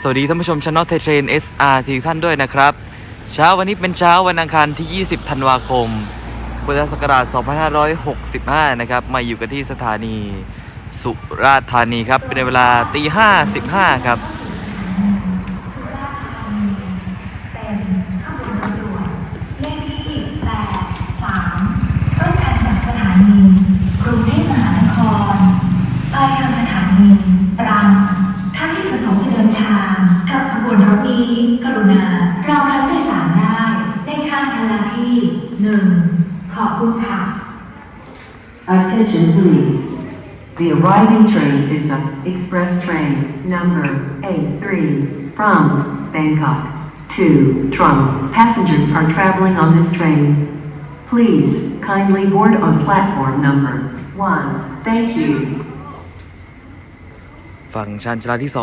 สวัสดีท่านผู้ชมช anel ไทยเทรน SR ทุกท่านด้วยนะครับ เช้าวันนี้เป็นเช้าวันอังคารที่ 20 ธันวาคม พุทธศักราช 2565 นะครับ มาอยู่กันที่สถานีสุราษฎร์ธานีครับ เป็นเวลาตี55 ครับเป็นขบวนรถด่วเลขที่83ต้นทางจากสถานีกรุงเทพมหานครปทางสถานี Attention please. The arriving train is the express train number 83 from Bangkok to Trung. Passengers are traveling on this train. Please kindly board on platform number 1. Thank you. ฟังชันชลาที่ 2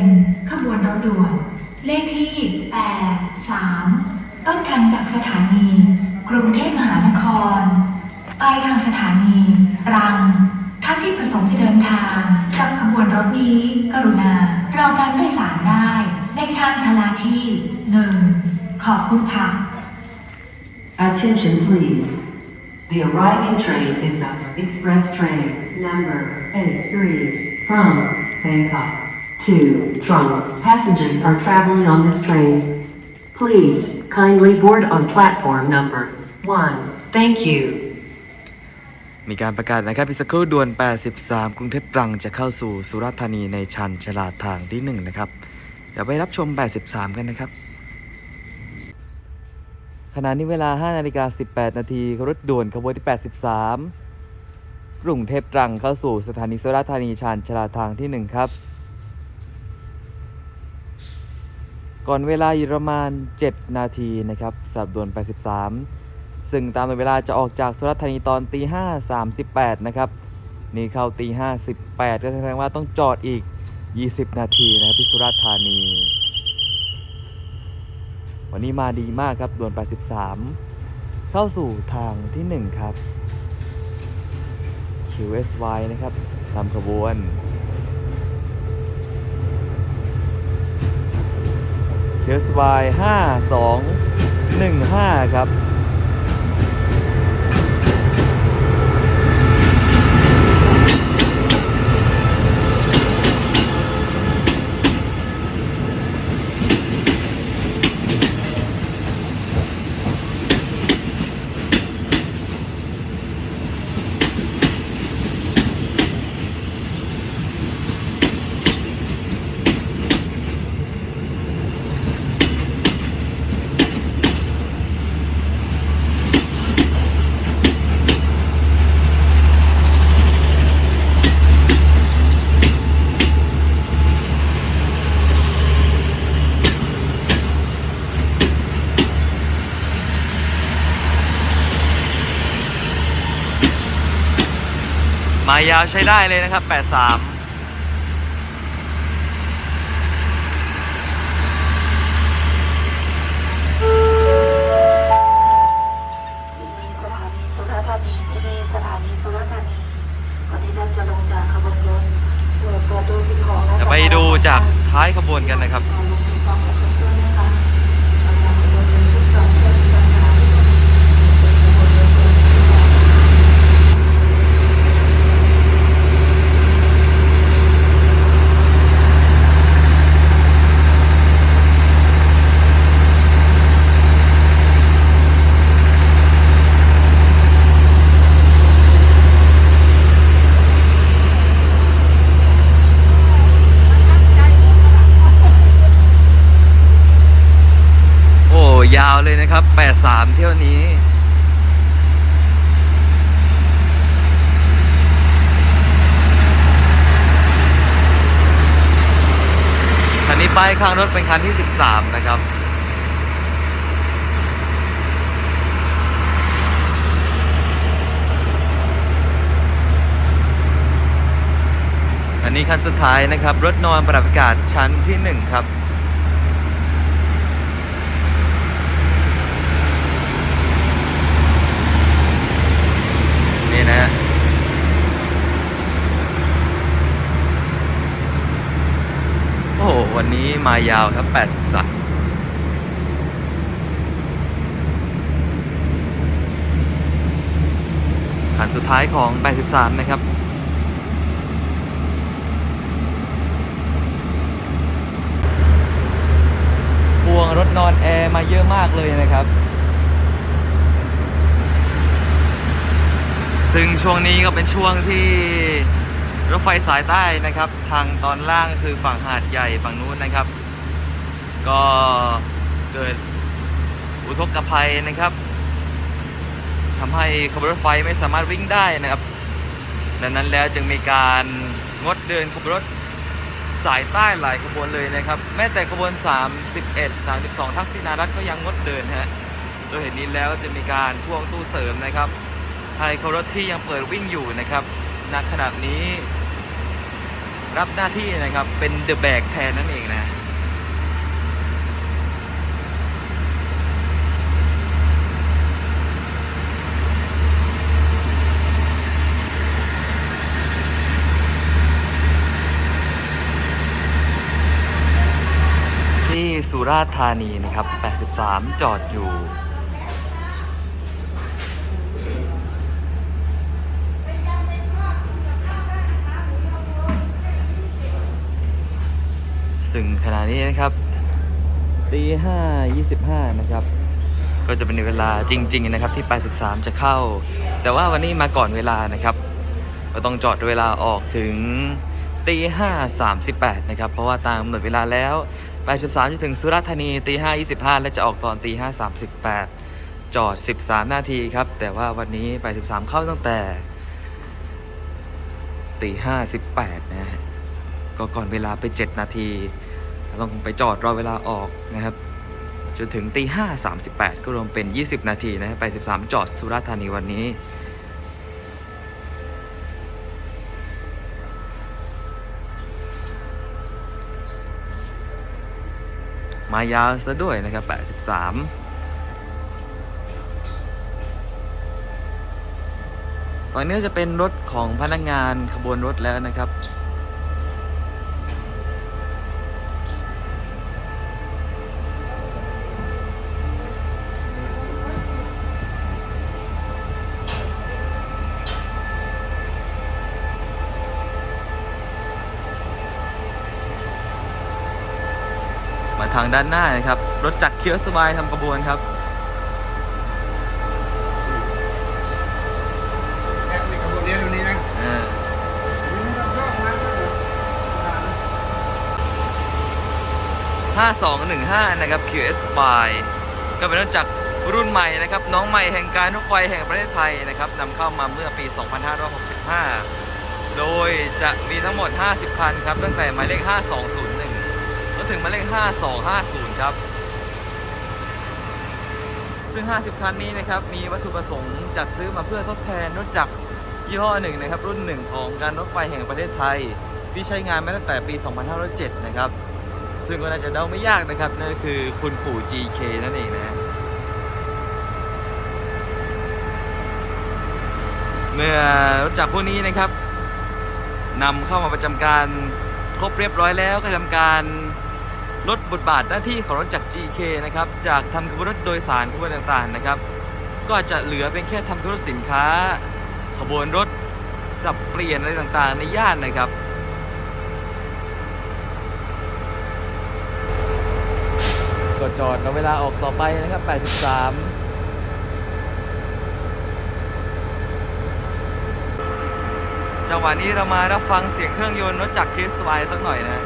นขบวนรถด่วน เลขที่ 83 ต้นทางจากสถานี กรุงเทพมหานครปลายทางสถานีรัง ท่านที่ประสงค์จะเดินทางกับขบวนรถนี้ กรุณารอการโดยสารได้ในชานชาลาที่หนึ่งขอบคุณค่ะ Attention please. The arriving train is the express train number A3 from Bangkok to Trung. Passengers are traveling on this train. Please kindly board on platform number 1. Thank you. มีการประกาศนะครับอีกสักครู่ด่วน 83 กรุงเทพตรังจะเข้าสู่สุราษฎร์ธานีในชันชลาดทางที่ 1 นะครับ เดี๋ยวไปรับชม 83 กันนะครับ ขณะนี้เวลา 5 นาฬิกา 18 นาทีรถด่วนขบวนที่ 83 กรุงเทพตรังเข้าสู่สถานีสุราษฎร์ธานีชานชลาดทางที่ 1 ครับ ก่อนเวลาอยู่ประมาณ 7 นาทีนะครับสับด่วน83ซึ่งตามเวลาจะออกจากสุราษฎร์ธานีตอนตีห้าสามสิบแปดนะครับ นี่เข้าตีห้าสิบแปดก็แสดงว่าต้องจอดอีก 20 นาทีนะครับที่สุราษฎร์ธานี วันนี้มาดีมากครับด่วน83เข้าสู่ทางที่ 1 ครับ QSY นะครับตามขบวน QSY 5215ครับมายห้าสองหนึ่งห้าครับ วนรถเปิดประตูสิ่งของและเดี๋ยวไปดูจากท้ายขบวนกันนะครับ ลงสิ่งของกับเพื่อนๆนะคะเราจะขบวนรถทุกสองเพื่อนกันนะคะเป็นขบวนรถด่วนที่ โอ้ ยาวเลยนะครับ 83 เที่ยวนี้คันนี้ป้ายข้างรถเป็นคันที่ 13 นะครับอันนี้คันสุดท้ายนะครับ รถนอนปรับอากาศชั้นที่ 1 ครับ นี่นะฮะ มายาวครับ83คันสุดท้ายของ 83 นะครับพวงรถนอนแอร์มาเยอะมากเลยนะครับ ซึ่งช่วงนี้ก็เป็นช่วงที่ รถไฟสายใต้นะครับ ทางตอนล่างคือฝั่งหาดใหญ่ฝั่งนู้นนะครับ ก็เกิดอุทกภัยนะครับทำให้ขบวนรถไฟไม่สามารถวิ่งได้นะครับ ดังนั้นแล้วจึงมีการงดเดินขบวนรถสายใต้หลายขบวนเลยนะครับ แม้แต่ขบวน 31 32 ทักษิณารัฐก็ยังงดเดินฮะโดยเหตุนี้แล้วจะมีการพ่วงตู้เสริมนะครับให้ขบวนรถที่ยังเปิดวิ่งอยู่นะครับณขณะนี้ รับหน้าที่นะครับเป็นเดอะแบกแทนนั่นเองนะที่สุราษฎร์ธานีนะครับ 83 จอดอยู่ ซึ่งขณะนี้นะครับตีห้ายี่สิบห้านะครับ ก็จะเป็นเวลาจริง ๆ นะครับที่83จะเข้า แต่ว่าวันนี้มาก่อนเวลานะครับก็ต้องจอดเวลาออกถึงตีห้าสามสิบแปดนะครับ เพราะว่าตามกำหนดเวลาแล้ว83จะถึงสุราษฎร์ธานีตีห้ายี่สิบห้าและจะออกตอนตีห้าสามสิบแปดจอด 13 นาทีครับ แต่ว่าวันนี้83เข้าตั้งแต่ตีห้าสิบแปดนะฮะ ก็ก่อนเวลาไป 7 นาทีต้องไปจอดรอเวลาออกนะครับ จนถึงตีห้าสามสิบแปดก็รวมเป็น 20 นาทีนะไป 13 จอดสุราษฎร์ธานีวันนี้มายาวซะด้วยนะครับ 83 ตอนนี้จะเป็นรถของพนักงานขบวนรถแล้วนะครับาทางด้านหน้านะครับ รถจักรเคียวสบายทำขบวนครับแอบในขบวนเรียนตรงนี้นะเออไม่ต้องเข้ามาเลย5215นะครับ QS Spy ก็เป็นรถจักรรุ่นใหม่นะครับ น้องใหม่แห่งการรถไฟแห่งประเทศไทยนะครับนำเข้ามาเมื่อปี 2565 โดยจะมีทั้งหมด 50 คันครับ ตั้งแต่หมายเลข 5201จน ถึงหมายเลข 5250 ครับ ซึ่ง 50 คันนี้นะครับ มีวัตถุประสงค์จัดซื้อมาเพื่อทดแทนรถจักรยี่ห้อหนึ่งนะครับ รุ่นหนึ่งของการรถไฟแห่งประเทศไทย ที่ใช้งานมาตั้งแต่ปี 2507 นะครับ ซึ่งก็น่าจะเดาไม่ยากนะครับ นั่นคือคุณปู่ GK นั่นเองนะเมื่อรถจักรพวกนี้นะครับนำเข้ามาประจำการครบเรียบร้อยแล้วก็ทำการ ลดบทบาทหน้าที่ของรถจักร GK นะครับจากทำขบวนรถโดยสารขบวนต่างๆนะครับ ก็จะเหลือเป็นแค่ทำขบวนรถสินค้า ขบวนรถสับเปลี่ยนอะไรต่างๆ ในย่านนะครับก็จอดเอาเวลาออกต่อไปนะครับ 83จังหวะนี้เรามารับฟังเสียงเครื่องยนต์รถจักรคิสไวสักหน่อยนะ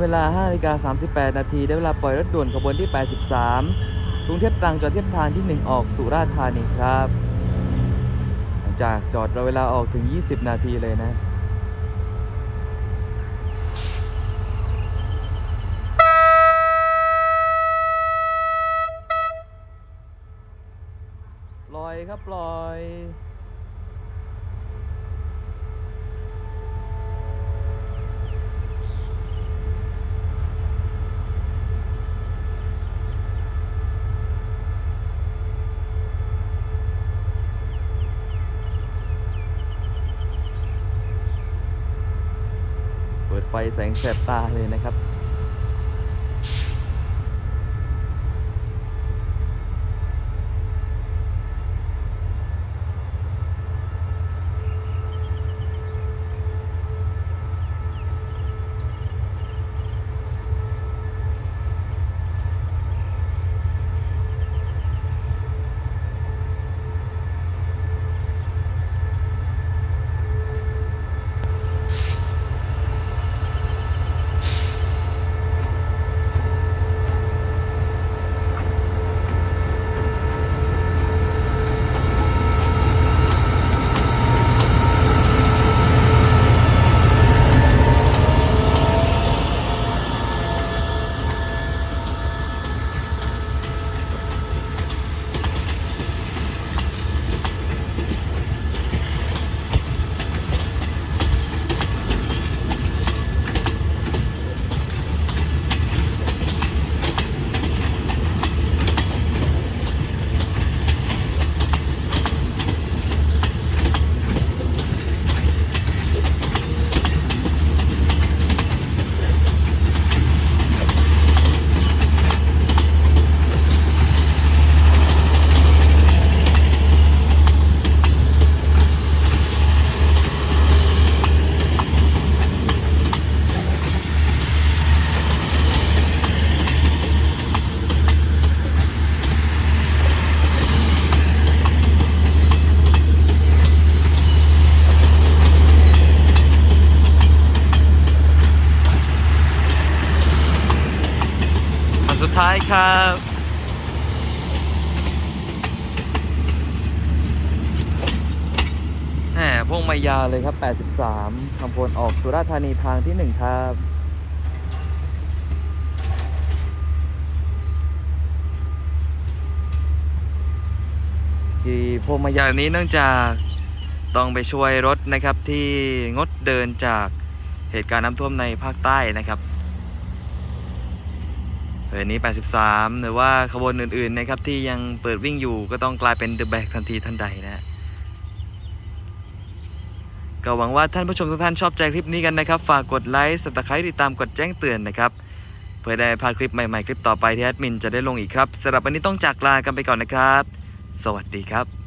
เวลา5นาฬิกา38 นาที ได้เวลาปล่อยรถด่วนขบวนที่ 83 กรุงเทพตรังจอดเทียบทางที่ 1 ออกสุราษฎร์ธานีครับจากจอดเรอเวลาออกถึง 20 นาทีเลยนะลอยครับลอย แสงแสบตาเลยนะครับ ครับแหมพวงมายาเลยครับ 83คำพลออกสุราษฎร์ธานีทางที่ 1 ครับที่พวงมายานี้เนื่องจากต้องไปช่วยรถนะครับที่งดเดินจากเหตุการณ์น้ำท่วมในภาคใต้นะครับ เรือนี้ 83 หรือว่าขบวนอื่นๆนะครับที่ยังเปิดวิ่งอยู่ก็ต้องกลายเป็นเดอะแบกทันทีทันใดนะก็หวังว่าท่านผู้ชมทุกท่านชอบใจคลิปนี้กันนะครับ ฝากกดไลค์สับตะไคร้ติดตามกดแจ้งเตือนนะครับ เพื่อได้พาคลิปใหม่ๆ คลิปต่อไปที่แอดมินจะได้ลงอีกครับสำหรับวันนี้ต้องจากลากันไปก่อนนะครับ สวัสดีครับ